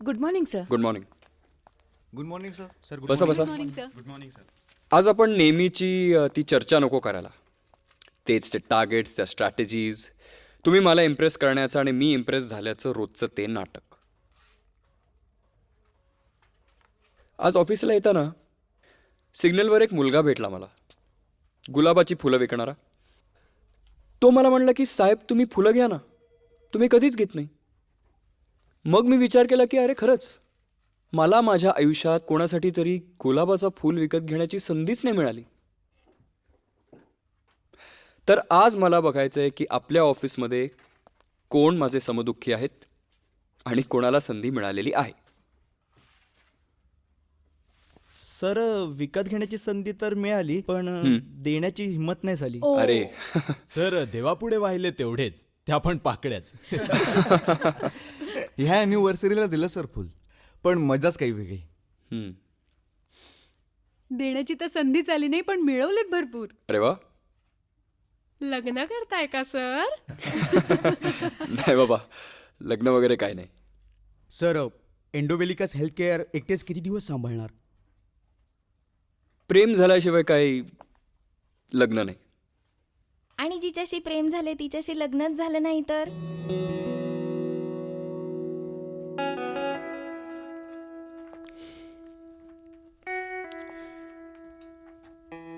Good morning sir good morning good morning sir sir बसा बसा. Morning sir good morning sir आज आपण नेहमीची अ, ती चर्चा नको करायला. तेच ते टार्गेट्स त्या स्ट्रॅटेजीज तुम्ही मला इम्प्रेस करण्याचं आणि मी इम्प्रेस झाल्याचं रोजचं ते नाटक. आज ऑफिसला येताना सिग्नलवर एक मुलगा भेटला मला. गुलाबाची फुलं विकणारा. तो मला म्हणला की साहेब तुम्ही फुलं घ्या ना. तुम्ही कधीच घेत नाही. मग मी विचार केला की अरे खरंच मला माझ्या आयुष्यात कोणासाठी तरी गुलाबाचं फूल विकत घेण्याची संधीच नाही मिळाली. तर आज मला बघायचं आहे की आपल्या ऑफिसमध्ये कोण माझे समदुःखी आहेत आणि कोणाला संधी मिळालेली आहे. सर विकत घेण्याची संधी तर मिळाली पण देण्याची हिंमत नाही झाली. अरे. सर देवापुढे वाहिले तेवढेच त्या पण पाकड्याच ह्या अॅनिव्हर्सरीला दिलं सर फुल पण मजाच काही वेगळी. हम्म. देण्याची तर संधीच आली नाही पण मिळवलेत भरपूर. अरे वा. लग्न करताय का सर? नाही बाबा लग्न वगैरे काय नाही. सर एंडोवेलिकस हेल्थ केअर एकटेच किती दिवस सांभाळणार? प्रेम झाल्याशिवाय काही लग्न नाही. आणि जिच्याशी प्रेम झाले तिच्याशी लग्नच झालं नाही तर?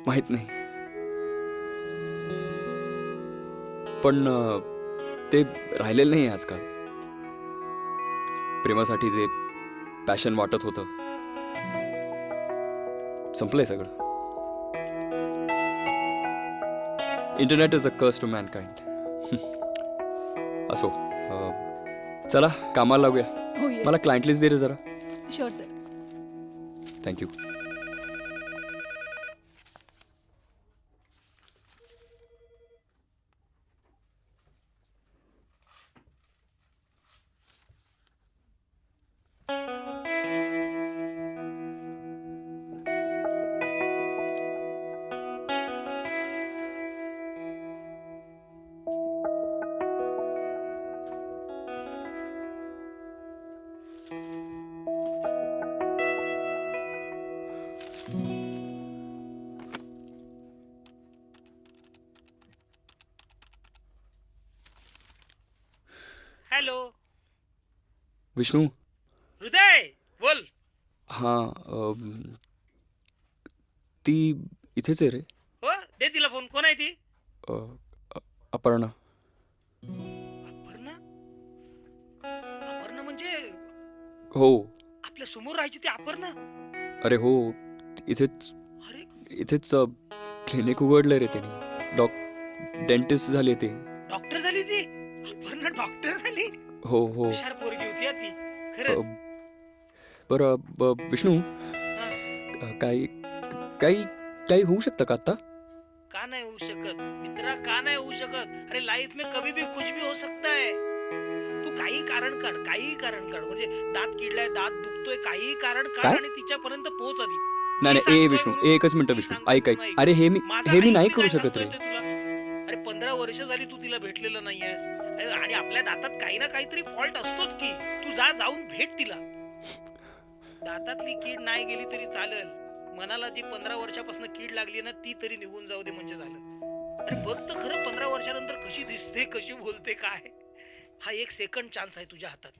माहीत नाही. पण ते राहिलेलं नाही आजकाल. प्रेमासाठी जे पॅशन वाटत होतं. संपलंय सगळं. Internet is a curse to mankind असो चला कामाला लागूया. हो मला क्लायंट लिस्ट दे रे जरा. Sure sir thank you Vishnu? Hriday बोल. हां ती इथेच आहे रे. हो दे तिला फोन कोण आहे ती? अं, अ- अपर्णा. अपर्णा? अपर्णा म्हणजे हो. आपल्यासमोर राहायची ती अपर्णा? अरे हो इथेच अरे. इथेच क्लिनिक उघडलं रे त्याने डॉक डेंटिस्ट झाले ते. डॉक्टर झाली ती? अपर्णा डॉक्टर झाली? हो हो. हुशार पोरगी. खरंच. बरं ब- विष्णू अं, काही काही काही होऊ शकतं का आता का नाही होऊ शकत? मित्रा का नाही होऊ शकत? अरे लाईफ में कभी भी कुछ भी हो सकता है. तू काही कारण काढ काही कारण काढ. म्हणजे दात किडलाय दात दुखतोय काही कारण काढ काय? आणि तिच्यापर्यंत पोहोच आधी. नाही नाही ए विष्णू एकच मिनिट विष्णू ऐक ऐक. अरे हे मी माझा हे मी नाही करू काय शकत रे. सांगतोय ते तुला. अरे पंधरा वर्ष झाली तू तिला भेटलेलं नाहीयेस. आणि आपल्या दातात काही ना काहीतरी फॉल्ट असतोच की. तू जा जाऊन भेट तिला. दातातली कीड नाही गेली तरी चालेल. मनाला जी पंधरा वर्षापासून कीड लागली ना ती तरी निघून जाऊ दे म्हणजे झालं. अरे बघ तर खरं पंधरा वर्षानंतर कशी दिसते कशी बोलते काय? हा एक सेकंड चान्स आहे तुझ्या हातात.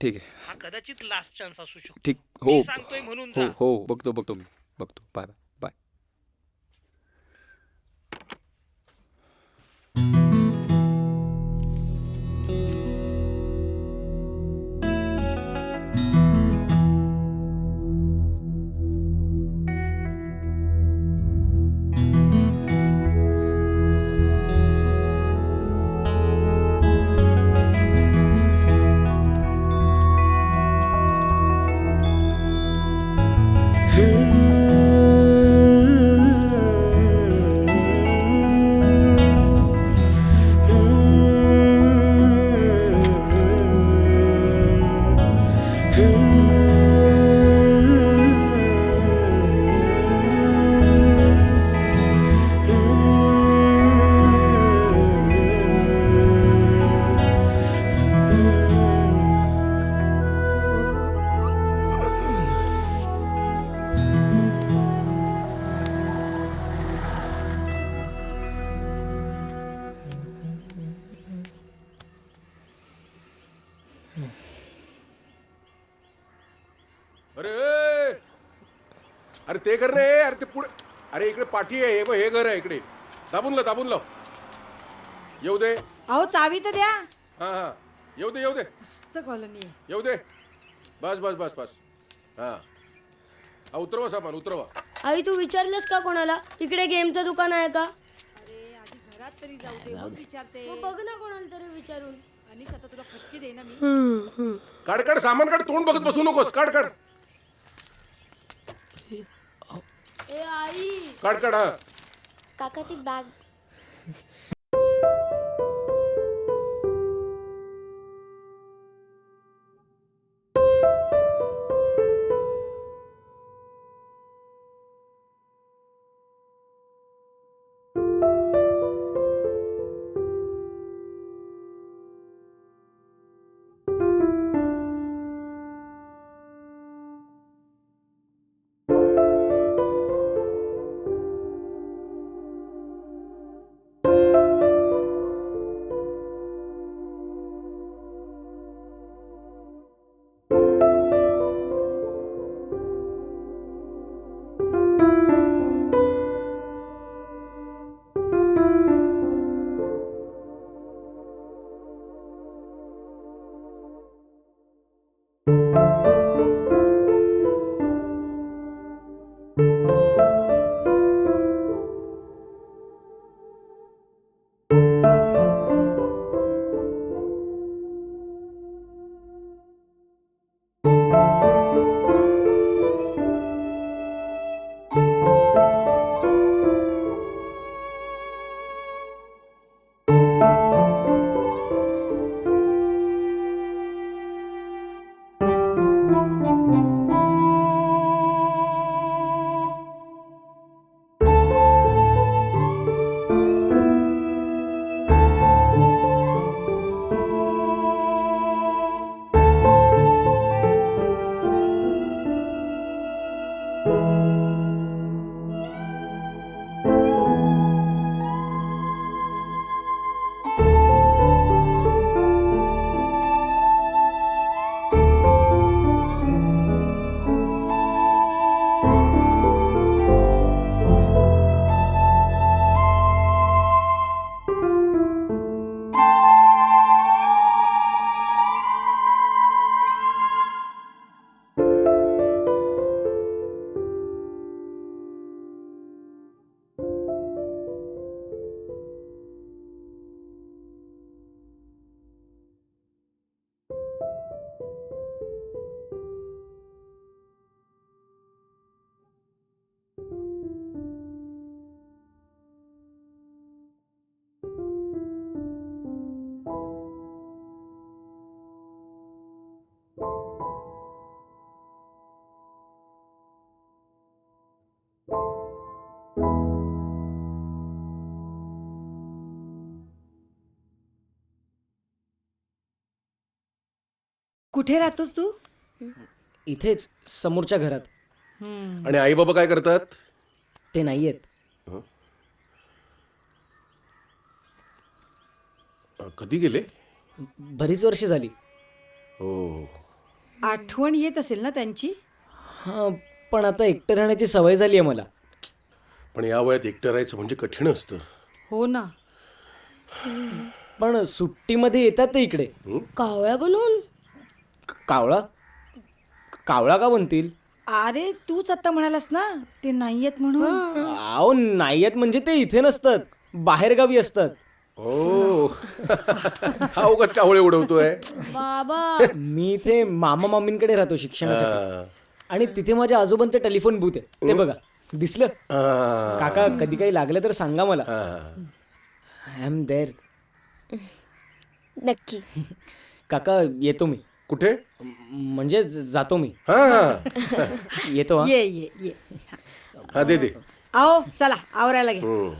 ठीक आहे. हा कदाचित लास्ट चान्स असू शकतो. ठीक. हो. सांगतोय म्हणून हो जा. हो. बघतो बघतो मी. बघतो. Bye bye. अरे! अरे ते कर रे अरे ते पुढे अरे इकडे पाठी आहे हे बघ, हे घर आहे इकडे. दाबून लाव दाबून लाव. येऊ दे. अहो चावी तर द्या. हा हा. येऊ दे येऊ दे. मस्त कॉलनी आहे. येऊ दे. बस बस बस बस. हा. हा उतरवा सामान उतरवा. आई तू विचारलंस का कोणाला? इकडे गेमचं दुकान आहे का? अरे आधी घरात तरी जाऊ दे मग विचारते. मग बघ ना कोणाला तरी विचारून. अनिश आता तुला फटके दे ना मी. काढ काढ सामान काढ तोंड बघत बसू नकोस. काढ काढ. ए आई. काढ काढ हा. काका ती बॅग कुठे राहतोस तू? इथेच समोरच्या घरात. आणि आई बाबा काय करतात? ते नाही आहेत अ, कधी गेले? बरीच वर्ष झाली. हो. आठवण येत असेल ना त्यांची? हां पण आता एकटं राहण्याची सवय झाली आहे मला. पण या वयात एकटं राहायचं म्हणजे कठीण असतं. हो ना. पण सुट्टीमध्ये येतात ते इकडे. कावळ्या बनवून? कावळा? कावळा का बनतील अरे तूच आता म्हणालास ना ते नाही येत म्हणून. अहो नाही आहेत म्हणजे ते इथे नसतात बाहेरगावी असतात. हो हा उगाच कावळे उडवतोय. बाबा. मी इथे मामा मामींकडे राहतो शिक्षणासाठी. हा. आणि तिथे माझ्या आजोबांचं टेलिफोन बूथ आहे. ते बघा दिसलं? हा. काका कधी काही लागलं तर सांगा मला. हा. आय एम देअर नक्की. काका येतो मी. कुठे? म्हणजे ज- जातो मी. हा. येतो हा. ये ये ये. हा दे दे. आओ चला आवरायला घे. हम्म.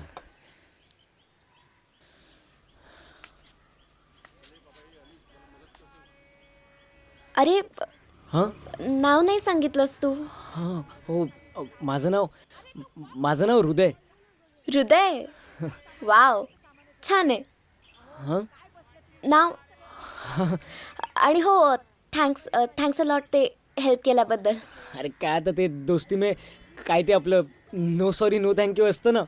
अरे हां? नाव नाही सांगितलंस तू. हां हो अ, माझं नाव म- माझं नाव हृदय. हृदय? वाव छान आहे. हां? नाव? आणि हो थँक्स थँक्स अ लॉट ते हेल्प केल्याबद्दल. अरे काय आता ते दोस्ती में काय ते आपलं नो सॉरी नो थँक्यू असतं ना?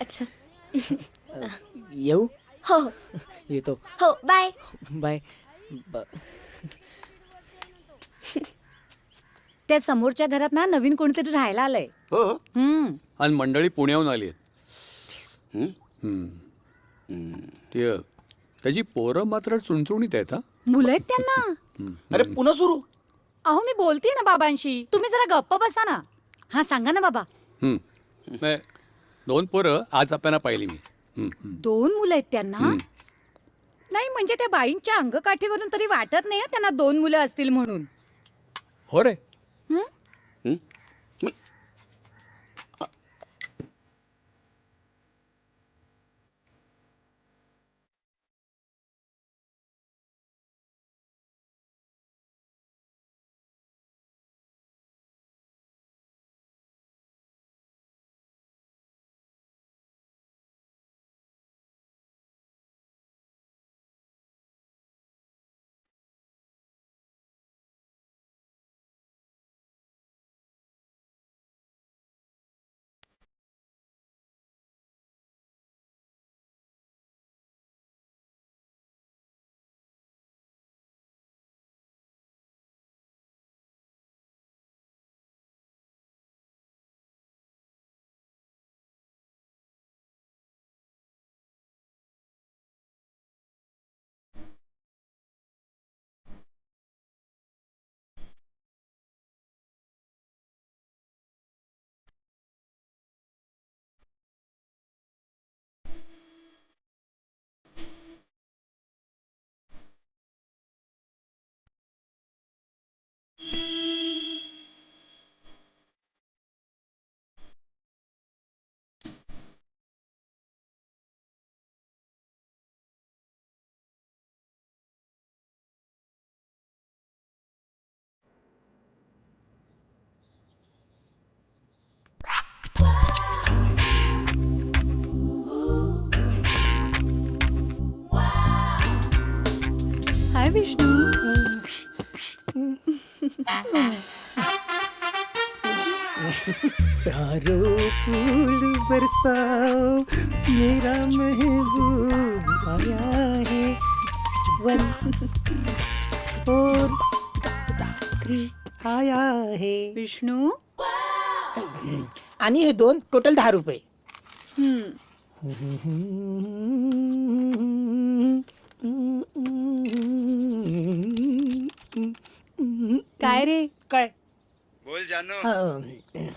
अच्छा. येऊ? हो हो. येतो. हो बाय बाय ब- त्या समोरच्या घरात ना नवीन कोणीतरी राहायला आलंय. हो हम्म. आणि मंडळी पुण्याहून आली आहेत. ते त्याची पोरं मात्र चुणचुणीत आहेत हा? मुलं आहेत त्यांना. अरे पुन्हा सुरू? अहो मी बोलते ना बाबांशी. तुम्ही जरा गप्प बसा ना. हा सांगा ना बाबा. हम्म. नाही, दोन पोरं आज आपल्याला पाहिली मी. हम्म, हम्म. दोन मुलं आहेत त्यांना? हम्म. नाही म्हणजे त्या बाईंच्या अंगकाठीवरून तरी वाटत नाही हं त्यांना दोन मुलं असतील म्हणून. हो रे. विष्णू प्यारो फूल बरसाओ मेरा महबूब आया है वन फोर थ्री आया है। विष्णू? आणि हे दोन टोटल दहा रुपये. हम्म. काय रे? काय? बोल जानू.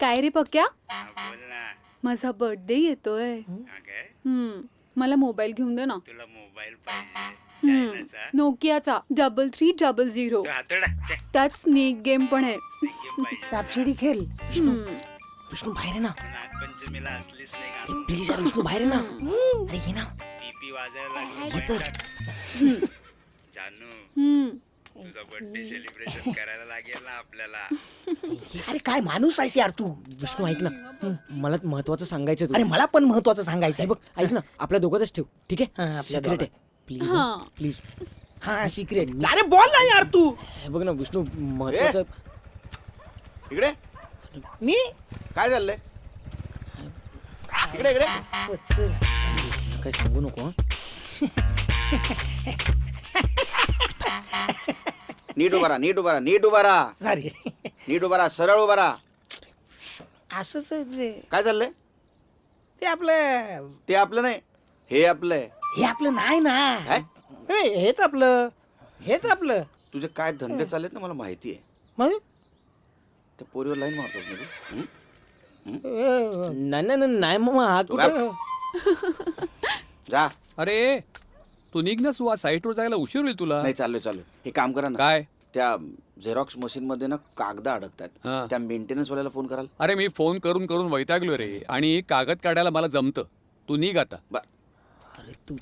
काय रे पक्या? बोल ना. माझा बर्थडे येतोय. हम्म मला मोबाईल घेऊन दे ना. तुला मोबाईल पाहिजे. हम्म. नोकियाचा डबल थ्री डबल झिरो त्यात स्नेक गेम पण आहे. सापशिडी खेळ. विष्णू. हम्म. विष्णू बाहेर ना. नागपंचमीला असलीच नाही प्लीज यार विष्णू बाहेर ना. अरे ये ना. वाजायला ये तर. जानू हम्म. तुझा बर्थडे सेलिब्रेशन करायला लागेल ना आपल्याला. अरे काय माणूस आहेस यार तू? विष्णू ऐक ना. मला महत्वाचं सांगायचं अरे मला पण महत्वाचं सांगायचं आहे बघ ऐक ना आपल्या दोघातच ठेव. ठीक आहे? सिक्रेट आहे. प्लीज हा. प्लीज हा सिक्रेट अरे बोल ना यार तू. बघ ना विष्णू महत्वाचं इकडे. मी? काय चाललंय? इकडे इकडे. काय सांगू नको हं? नीट उभा राहा नीट उभा राहा नीट उभा राहा सॉरी नीट उभा राहा सरळ उभा राहा असंच आहे ते. काय चाललंय ते आपलं ते आपलं नाही हे आपलं आहे हे आपलं नाही ना काय? अरे हेच आपलं हेच आपलं तुझे काय धंदे चाललेत ना मला माहिती आहे. मग? त्या पोरीवर लाईन मारतोस ना तू? हं? नाही नाही नाही, नाही मामा हा कुठं जा. अरे तू निघ ना सुवा साईटवर जायला उशीर होईल तुला. नाही चाललोय चाललोय. हे काम करा ना. काय? त्या झेरॉक्स मशीन मध्ये ना कागद अडकतात. हा. त्या मेंटेनन्स वाल्याला फोन कराल. अरे मी फोन करून करून वैतागलो रे. आणि कागद काढायला मला जमतं. तू निघ आता. अरे तू.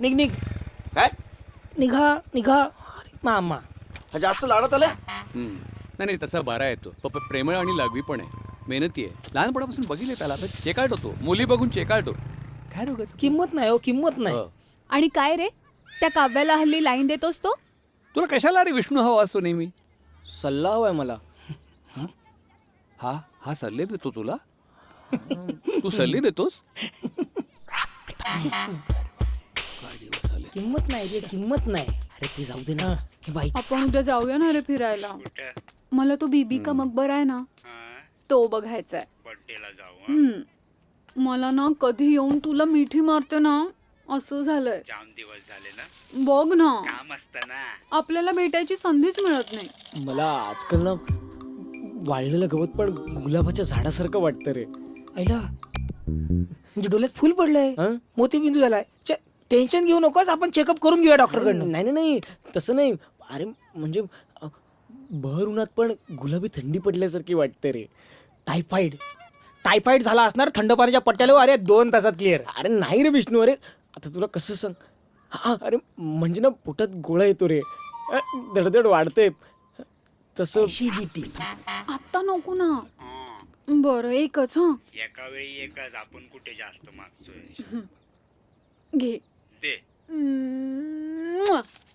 निघ निघ. काय? निघा निघा. अरे मामा. हा जास्त लाडत आलं हम्म. नाही नाही तसा बरा आहे तो प- प- प्रेमळ आणि लागवी पण आहे मेहनती आहे. लहानपणापासून बघितले त्याला. तर चेकाळतो तो मुली बघून चेकाळतो काय रोगाचं किंमत नाही हो किंमत नाही. हो. आणि काय रे? त्या काव्याला हल्ली लाईन देतोस तो? तुला कशाला रे विष्णू हवा असतो नेहमी? सल्ला हवाय मला. हा? हा? सल्ले देतो तुला? तू सल्ले देतोस? किंमत नाही रे किंमत नाही. अरे ते जाऊ दे ना. बाई. आपण उद्या जाऊया ना रे फिरायला. मला तो बीबी का मकबर आहे ना. तो बघायचा आहे बर्थडेला जाऊ हम्म. मला ना कधी येऊन तुला मिठी मारते ना असं झालंय. जाम दिवस झाले ना? बघ ना. काम असतं ना? आपल्याला भेटायची संधीच मिळत नाही. मला आजकाल ना वाळलेलं गवत पण गुलाबाच्या झाडासारखं वाटतं रे. ऐला म्हणजे डोळ्यात फुल पडलंय. हं? मोतीबिंदू झालाय. चे- टेन्शन घेऊ नकोस आपण चेकअप करून घेऊया डॉक्टरकडनं. नाही नाही नाही. तसं नाही. अरे म्हणजे अ, भर उन्हात पण गुलाबी थंडी पडल्यासारखी वाटते रे. टायफाईड टायफाईड झाला असणार थंड पाण्याच्या पट्ट्याला अरे दोन तासात क्लिअर अरे नाही रे विष्णू अरे. आता तुला कसं सांग? हा अरे म्हणजे ना पोटात गोळा येतो रे. अ, धडधड वाढते तसं ऍसिडिटी आत्ता नको ना. बरं एकच हा. एका वेळी एकच आपण कुठे जास्त मागतोय? घे. दे.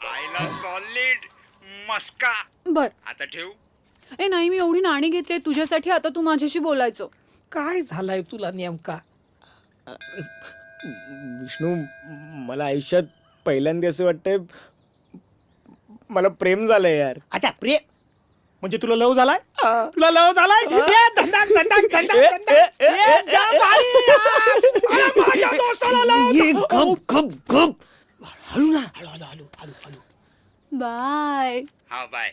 आयला सॉलिड मस्का. बर. आता ठेव? ए नाही मी एवढी नाणी घेतली तुझ्यासाठी आता तू माझ्याशी बोलायचो. काय झालाय तुला नेमका? विष्णू मला आयुष्यात पहिल्यांदा असं वाटतंय मला प्रेम झालंय यार. अच्छा प्रिय म्हणजे तुला लव झालाय? तुला लव झालाय? ए, धंदाक, धंदाक, धंदाक, धंदाक. ए, जा बाई, यार. अरे, माझ्या दोस्ताला लव ये गप गप गप. हळू ना. हळू हळू हळू हळू. हळू बाय. हा बाय.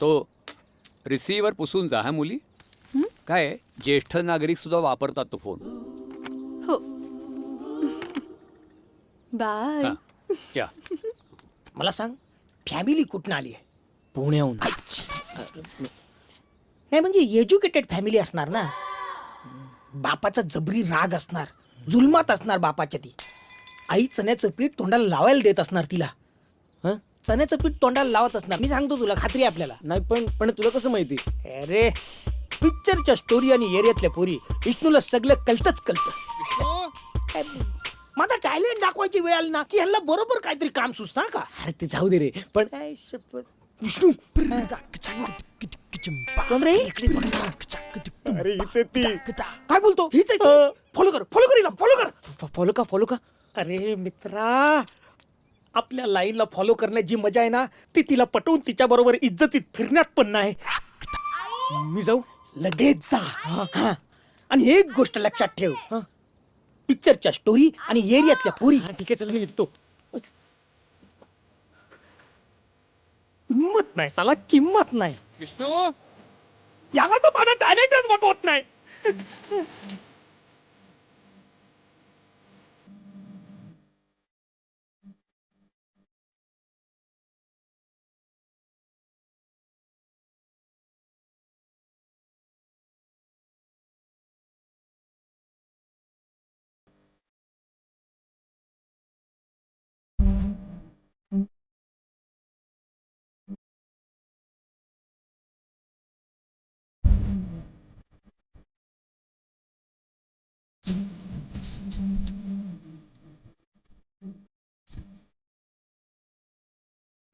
तो रिसीवर पुसून जा हा मुली. काय आहे, ज्येष्ठ नागरिक सुद्धा वापरतात तो फोन हो. बाय. हा. या. मला सांग फॅमिली कुठून आली आहे? पुण्याहून. नाही म्हणजे एज्युकेटेड फॅमिली असणार ना? बापाचा जबरी राग असणार जुलमात असणार बापाच्या ती. आई चण्याचं पीठ तोंडाला लावायला देत असणार तिला? चण्याचं पीठ तोंडाला लावत असणार. मी सांगतो तुला खात्री आहे आपल्याला. नाही पण पण तुला कसं माहिती? अरे पिक्चरच्या स्टोरी आणि एरियातल्या पोरी विष्णूला सगळं कळतच कळत. माझा टॅलेंट दाखवायची वेळ आली ना की ह्याला बरोबर काहीतरी काम सुचना का? अरे ते जाऊ दे रे पण काय शपथ. विष्णू कोण रे? अरे हिच ती. काय बोलतो? हीच फॉलो कर फॉलो कर फॉलो कर. फॉलो का फॉलो का अरे मित्रा. आपल्या लाईनला फॉलो करण्याची मजा आहे ना ती तिला पटवून तिच्या बरोबर इज्जतीत फिरण्यात पण नाही. मी जाऊ? लगेच जा. हा. आणि एक गोष्ट लक्षात ठेव. पिक्चरच्या स्टोरी आणि एरियातल्या पुरी. ठीक आहे चल मी निघतो. किंमत नाही त्याला किंमत नाही. विष्णू? याला तर माझा टॅलेंटच होत नाही.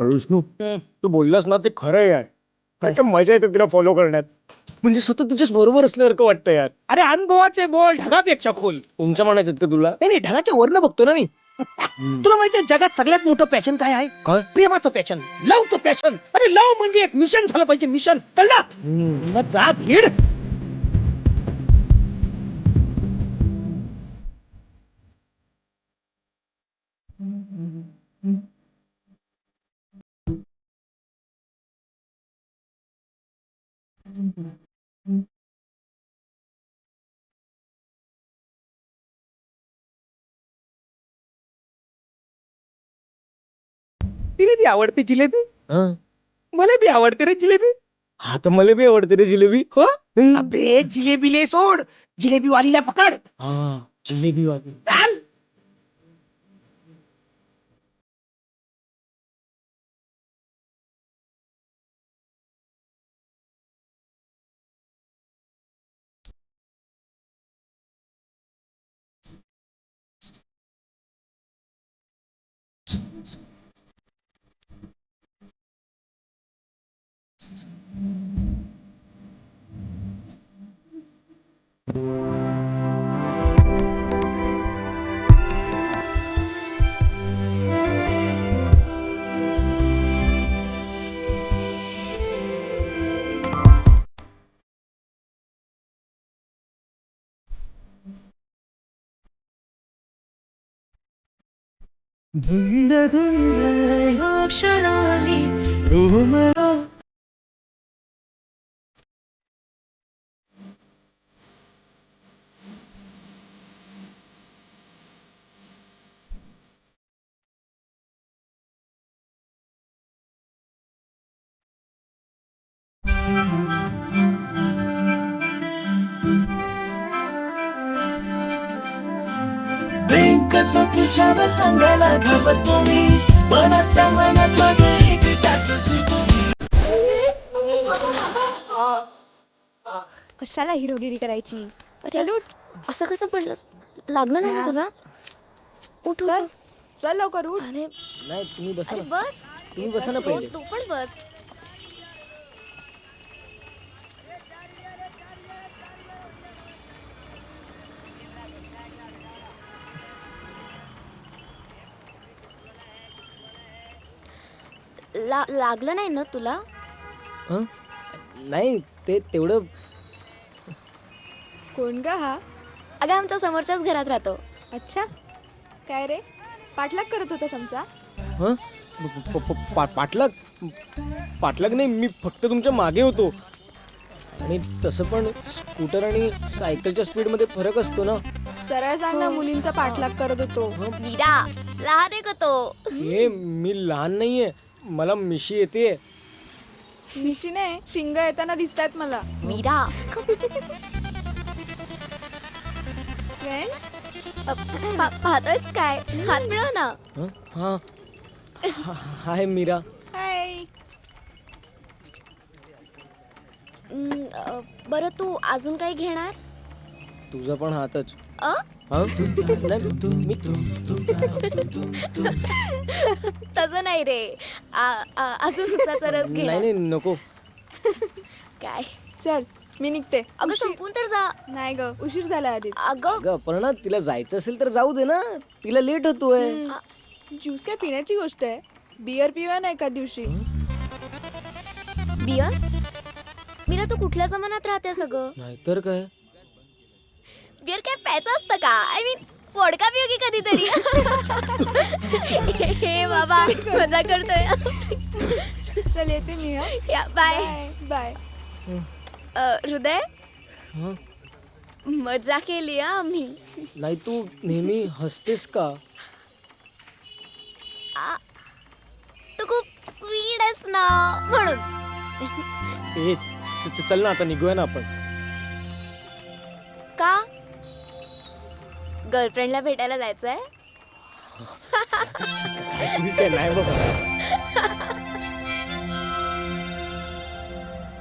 विष्णू तू बोललास ना ते खरं यार. काय मजा येते तिला फॉलो करण्यात. म्हणजे स्वतः तुझ्याच बरोबर असल्यासारखं वाटतं यार. अरे अनुभवाचे बोल ढगापेक्षा खोल. तुमच्या मनात येत का तुला? नाही नाही ढगाच्या वरनं बघतो ना मी. तुला माहितीये जगात सगळ्यात मोठं पॅशन काय आहे? काय? प्रेमाचं पॅशन लवचं पॅशन अरे लव म्हणजे एक मिशन झालं पाहिजे मिशन कळलं? मग जा भीड बी आवडते जिलेबी? हं. मला बी आवडते रे जिलेबी. हा तर मला बी आवडते रे जिलेबी. हो? अबे जिलेबीले सोड. जिलेबी वालीला पकड. हा जिलेबी वाली चाल. ঢুন্ড ঢুন্ড অক্ষরানি রোমরা कशाला हिरोगिरी करायची? अरे असं कसं पडलं? लागलं नाही ना तुला? उठ चल. चल लवकर उठ. अरे नाही तुम्ही बसा अरे ना बस. तुम्ही बसा ना पहिले. तू पण बस. ला लागलं नाही ना तुला? हं? नाही ते तेवढं कोण ग हा? अगं आमच्या समोरच्याच घरात राहतो. अच्छा. काय रे? पाठलाग करत होता समजा हं? प- प- प- पा- पाठलाग? पाठलाग नाही मी फक्त तुमच्या मागे होतो. आणि तसं पण स्कूटर आणि सायकलच्या स्पीडमध्ये फरक असतो ना. सरळ सांग ना मुलींचा पाठलाग करत होतो. लहान आहे का तो? हे मी लहान नाहीये. मला मिशी येते. मिशीने शिंग येताना दिसतात मला. मीरा. फ्रेंड्स? पाहतोयस काय? हात मिळव ना. हं? हा. हा- हाय मीरा. हाय. बरं तू अजून काही घेणार? तुझा पण हातच. अ? तसं नाही रे. आ- आ- अजून उसाचा रस नाही घेणार नाही नको. काय? चल मी निघते. अगं संपून तर जा. नाही ग उशीर झाला आधी अगं. अगं अपर्णा तिला जायचं असेल तर जाऊ दे ना. तिला लेट होतोय. ज्यूस काय पिण्याची गोष्ट आहे? बियर पिवा ना एका दिवशी? बियर? मीरा तू कुठल्या जमान्यात राहते सगळं नाहीतर काय? बियर काय प्यायचं असतं का? आय मीन वडका पिऊ की कधीतरी. हे बाबा मजा करतोय. चल येते मी या बाय बाय हृदय? हं? मजा केली हा आम्ही. नाही तू नेहमी हसतेस का? आ, तू खूप स्वीट आहेस ना म्हणून. ए च- च- चल ना आता निघूया ना आपण. का? गर्लफ्रेंडला भेटायला जायचं आहे नाही